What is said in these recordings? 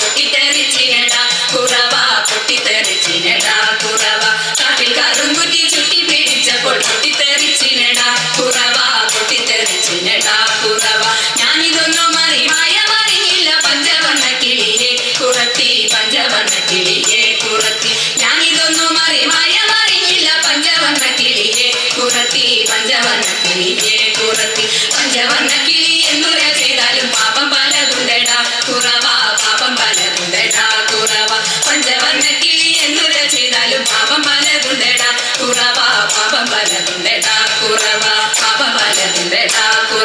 പൊട്ടിത്തെറിച്ചിനട കുറവ പൊട്ടിത്തെറിച്ചിനട കുറവ. കാട്ടിൽ കറുങ്കുറ്റി ചുറ്റി പിടിച്ചപ്പോൾ പൊട്ടിത്തെറിച്ചിനട കുറവ പൊട്ടിത്തെറിച്ചിനട കുറവ. ഞാനിതൊന്നും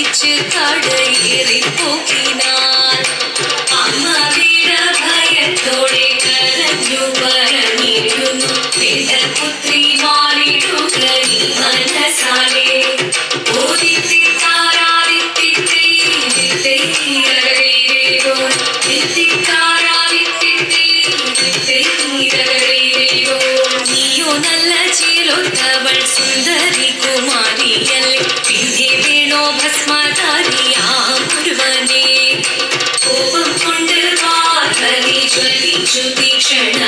பிச்சு கடை எரி போக்கின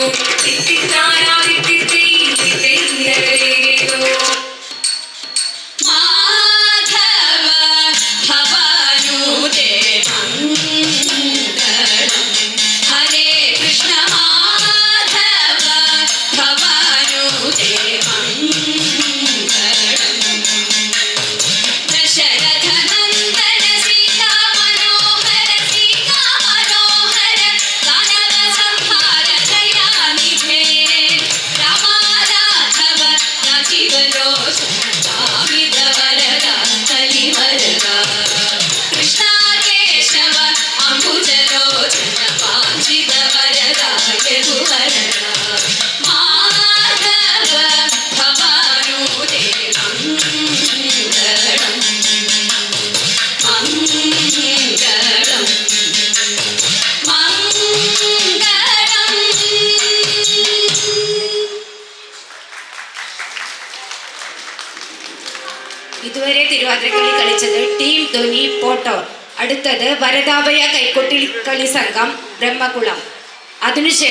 you. ഇതുവരെ തിരുവാതിരക്കളി കളിച്ചത് ടീം ധോനി പോട്ടോർ അടുത്തത് വരതാപയ കൈക്കൊട്ടി കളി സംഘം ബ്രഹ്മകുളം. അതിനുശേഷം